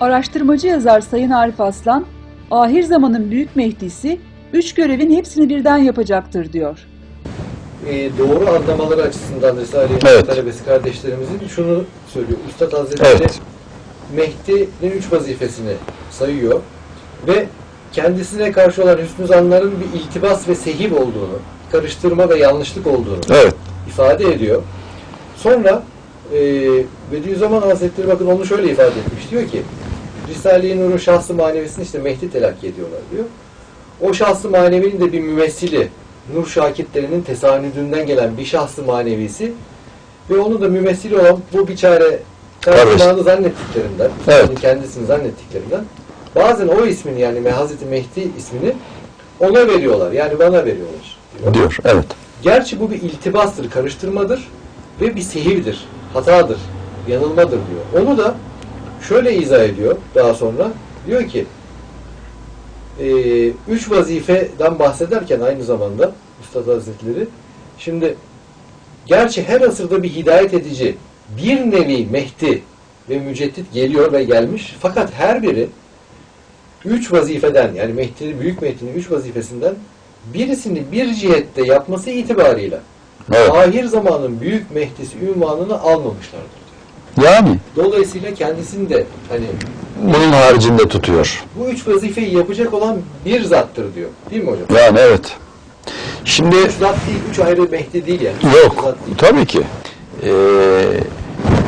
Araştırmacı yazar Sayın Arif Aslan, ahir zamanın büyük Mehdi'si üç görevin hepsini birden yapacaktır diyor. e, doğru anlamaları açısından Risale-i Evet. talebesi kardeşlerimizin şunu söylüyor. Üstad Hazretleri Evet. Mehdi'nin üç vazifesini sayıyor ve kendisine karşı olan hüsnü zanların bir iltibas ve sehib olduğunu, karıştırma ve yanlışlık olduğunu Evet. ifade ediyor. Sonra e, Bediüzzaman Hazretleri bakın onu şöyle ifade etmiş. Diyor ki Risale-i Nur'un şahsı manevisini işte Mehdi telakki ediyorlar diyor. O şahsı manevinin de bir mümessili Nur şakitlerinin tesanüdünden gelen bir şahsı manevisi ve onu da mümessili olan bu biçare kahramanı zannettiklerinden, Evet. kendisini zannettiklerinden bazen o ismini yani Hazreti Mehdi ismini ona veriyorlar. Yani bana veriyorlar. diyor. Diyor. Evet. Gerçi bu bir iltibastır, karıştırmadır ve bir sehivdir, hatadır, yanılmadır diyor. Onu da şöyle izah ediyor daha sonra. Diyor ki, e, üç vazifeden bahsederken aynı zamanda Üstad Hazretleri, şimdi gerçi her asırda bir hidayet edici, bir nevi Mehdi ve müceddit geliyor ve gelmiş. Fakat her biri üç vazifeden yani Mehdi, Büyük Mehdi'nin üç vazifesinden birisini bir cihette yapması itibarıyla Evet. ahir zamanın büyük Mehdi'si ünvanını almamışlardır. Yani Dolayısıyla kendisini de hani bunun haricinde tutuyor. bu üç vazifeyi yapacak olan bir zattır diyor. Değil mi hocam? Yani evet. Şimdi Üç zat değil, üç ayrı Mehdi değil yani. Üç Yok, zat değil. tabii ki. Ee,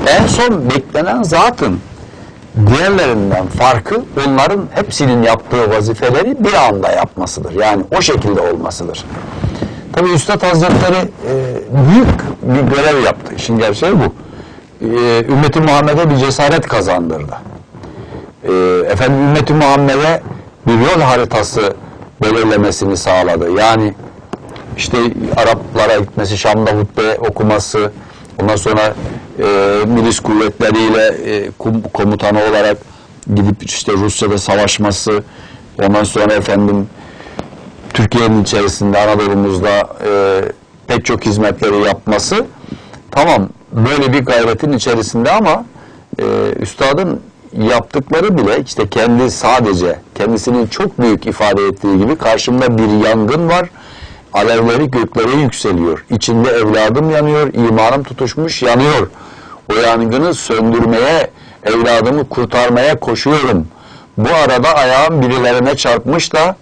en son beklenen zatın diğerlerinden farkı onların hepsinin yaptığı vazifeleri bir anda yapmasıdır. Yani o şekilde olmasıdır. Tabii Üstad Hazretleri e, büyük bir görev yaptı. İşin gerçeği bu. E, Ümmeti Muhammed'e bir cesaret kazandırdı. E, efendim Ümmeti Muhammed'e bir yol haritası belirlemesini sağladı. Yani işte Araplara gitmesi, Şam'da hutbe okuması, ondan sonra e, milis kuvvetleriyle e, komutanı olarak gidip işte Rusya'da savaşması, ondan sonra efendim Türkiye'nin içerisinde, Anadolu'muzda e, pek çok hizmetleri yapması tamam böyle bir gayretin içerisinde ama e, üstadın yaptıkları bile işte kendi sadece kendisinin çok büyük ifade ettiği gibi karşımda bir yangın var. Alevleri göklere yükseliyor. İçinde evladım yanıyor, imanım tutuşmuş yanıyor. O yangını söndürmeye, evladımı kurtarmaya koşuyorum. Bu arada ayağım birilerine çarpmış da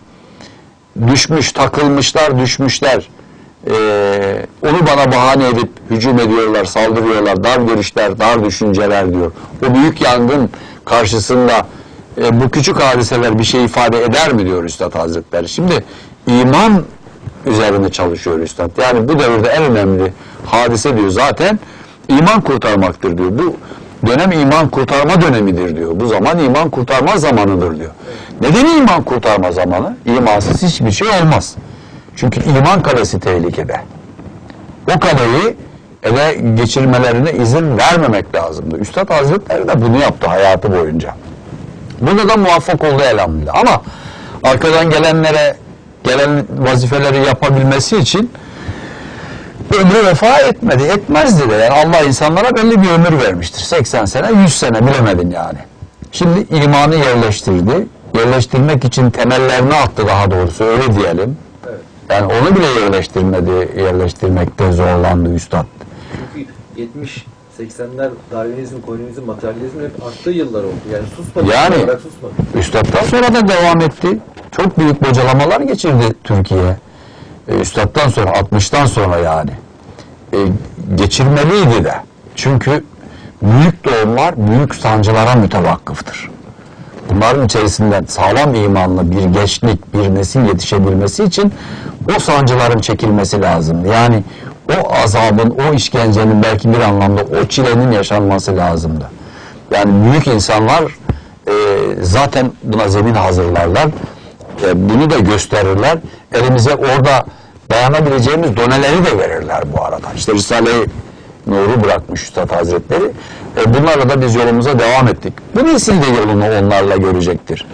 düşmüş, takılmışlar, düşmüşler. Ee, onu bana bahane edip hücum ediyorlar, saldırıyorlar, dar görüşler, dar düşünceler diyor. O büyük yangın karşısında e, bu küçük hadiseler bir şey ifade eder mi diyor Üstad Hazretleri. Şimdi iman üzerine çalışıyor Üstad. Yani bu devirde en önemli hadise diyor zaten iman kurtarmaktır diyor. Bu dönem iman kurtarma dönemidir diyor. Bu zaman iman kurtarma zamanıdır diyor. Neden iman kurtarma zamanı? İmansız hiçbir şey olmaz. Çünkü iman kalesi tehlikede. O kaleyi ele geçirmelerine izin vermemek lazımdı. Üstad Hazretleri de bunu yaptı hayatı boyunca. Bunda da muvaffak oldu elhamdülillah. Ama arkadan gelenlere gelen vazifeleri yapabilmesi için ömrü vefa etmedi. Etmezdi de. Yani Allah insanlara belli bir ömür vermiştir. 80 sene, 100 sene bilemedin yani. Şimdi imanı yerleştirdi. Yerleştirmek için temellerini attı daha doğrusu öyle diyelim. Yani onu bile yerleştirmedi, yerleştirmekte zorlandı üstad. Çünkü 70 80'ler Darwinizm, komünizm, materyalizm hep arttığı yıllar oldu. Yani susmadı. Yani- susmadı. Üstad'dan sonra da devam etti. Çok büyük bocalamalar geçirdi Türkiye. E, Üstad'dan sonra, 60'tan sonra yani. E, geçirmeliydi de. Çünkü büyük doğumlar büyük sancılara mütevakkıftır. Bunların içerisinden sağlam imanlı bir gençlik, bir nesil yetişebilmesi için o sancıların çekilmesi lazım. Yani o azabın, o işkencenin belki bir anlamda o çilenin yaşanması lazımdı. Yani büyük insanlar e, zaten buna zemin hazırlarlar. E, bunu da gösterirler. Elimize orada dayanabileceğimiz doneleri de verirler bu arada. İşte Risale-i Nur'u bırakmış Üstad Hazretleri. E, bunlarla da biz yolumuza devam ettik. Bu nesil de yolunu onlarla görecektir.